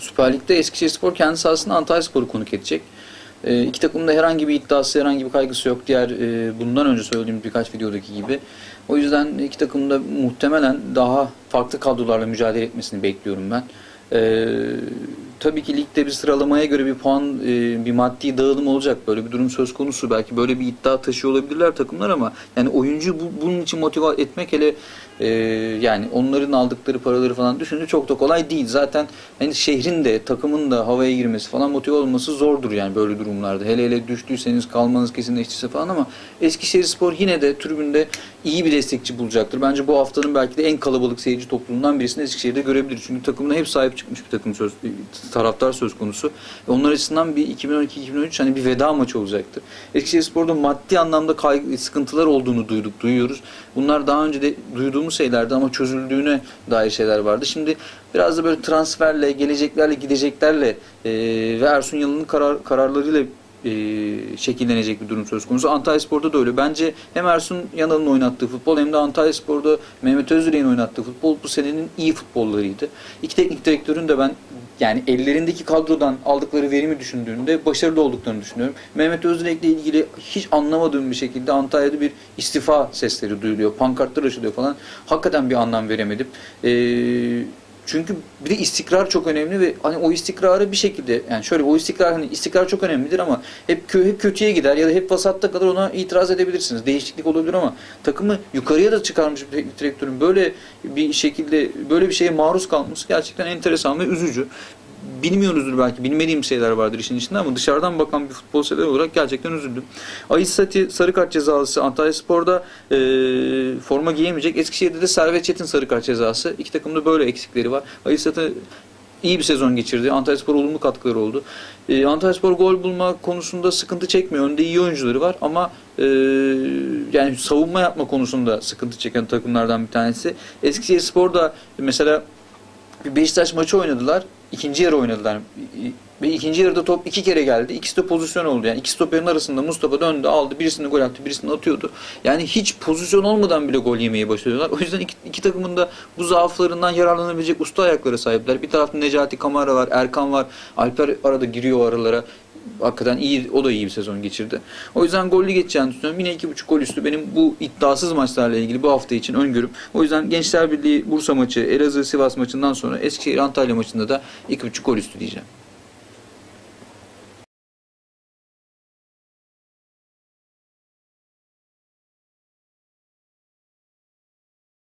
Süper Lig'de Eskişehirspor kendi sahasında Antalyaspor'u konuk edecek. E, iki takımın da herhangi bir iddiası, herhangi bir kaygısı yok. Diğer e, bundan önce söylediğim birkaç videodaki gibi. O yüzden iki takım da muhtemelen daha farklı kadrolarla mücadele etmesini bekliyorum ben. E, tabii ki ligde bir sıralamaya göre bir puan, e, bir maddi dağılım olacak. Böyle bir durum söz konusu. Belki böyle bir iddia taşıyor olabilirler takımlar ama yani oyuncu bu, bunun için motive etmek hele e, yani onların aldıkları paraları falan düşününce çok da kolay değil. Zaten hani şehrin de takımın da havaya girmesi falan motive olması zordur yani böyle durumlarda. Hele hele düştüyseniz kalmanız kesinleştiyse falan ama Eskişehirspor yine de tribünde iyi bir destekçi bulacaktır. Bence bu haftanın belki de en kalabalık seyirci topluluğundan birisini Eskişehir'de görebiliriz. Çünkü takımına hep sahip çıkmış bir takım söz, taraftar söz konusu. Ve onlar açısından bir 2012-2013 hani bir veda maçı olacaktır. Eskişehirspor'da maddi anlamda kaygı, sıkıntılar olduğunu duyduk, duyuyoruz. Bunlar daha önce de duyduğumuz şeylerdi ama çözüldüğüne dair şeyler vardı. Şimdi biraz da böyle transferle, geleceklerle, gideceklerle e, ve Ersun Yanal'ın karar, kararlarıyla e, şekillenecek bir durum söz konusu. Antalya Spor'da da öyle. Bence hem Ersun Yanal'ın oynattığı futbol hem de Antalya Spor'da Mehmet Özdirek'in oynattığı futbol bu senenin iyi futbollarıydı. İki teknik direktörün de ben yani ellerindeki kadrodan aldıkları verimi düşündüğümde başarılı olduklarını düşünüyorum. Mehmet Özdirek'le ilgili hiç anlamadığım bir şekilde Antalya'da bir istifa sesleri duyuluyor. Pankartlar açılıyor falan. Hakikaten bir anlam veremedim. Eee çünkü bir de istikrar çok önemli ve hani o istikrarı bir şekilde yani şöyle o istikrar hani istikrar çok önemlidir ama hep, kö hep kötüye gider ya da hep vasatta kadar ona itiraz edebilirsiniz. Değişiklik olabilir ama takımı yukarıya da çıkarmış bir direktörün böyle bir şekilde böyle bir şeye maruz kalması gerçekten enteresan ve üzücü bilmiyoruzdur belki. Bilmediğim şeyler vardır işin içinde ama dışarıdan bakan bir futbol sever olarak gerçekten üzüldüm. Sati sarı kart cezalısı Antalya Spor'da e, forma giyemeyecek. Eskişehir'de de Servet Çetin sarı kart cezası. İki takımda böyle eksikleri var. Sati iyi bir sezon geçirdi. Antalya Spor olumlu katkıları oldu. Ee, Antalya Spor gol bulma konusunda sıkıntı çekmiyor. Önde iyi oyuncuları var ama e, yani savunma yapma konusunda sıkıntı çeken takımlardan bir tanesi. Eskişehir Spor da mesela Beşiktaş maçı oynadılar. İkinci yarı oynadılar. Ve ikinci yarıda top iki kere geldi. İkisi de pozisyon oldu. Yani iki stoperin arasında Mustafa döndü aldı. Birisini gol attı, birisini atıyordu. Yani hiç pozisyon olmadan bile gol yemeyi başarıyorlar. O yüzden iki, iki takımın da bu zaaflarından yararlanabilecek usta ayakları sahipler. Bir tarafta Necati Kamara var, Erkan var. Alper arada giriyor aralara hakikaten iyi, o da iyi bir sezon geçirdi. O yüzden gollü geçeceğini düşünüyorum. Yine 2.5 gol üstü benim bu iddiasız maçlarla ilgili bu hafta için öngörüm. O yüzden Gençler Birliği Bursa maçı, Elazığ Sivas maçından sonra Eskişehir Antalya maçında da 2.5 gol üstü diyeceğim.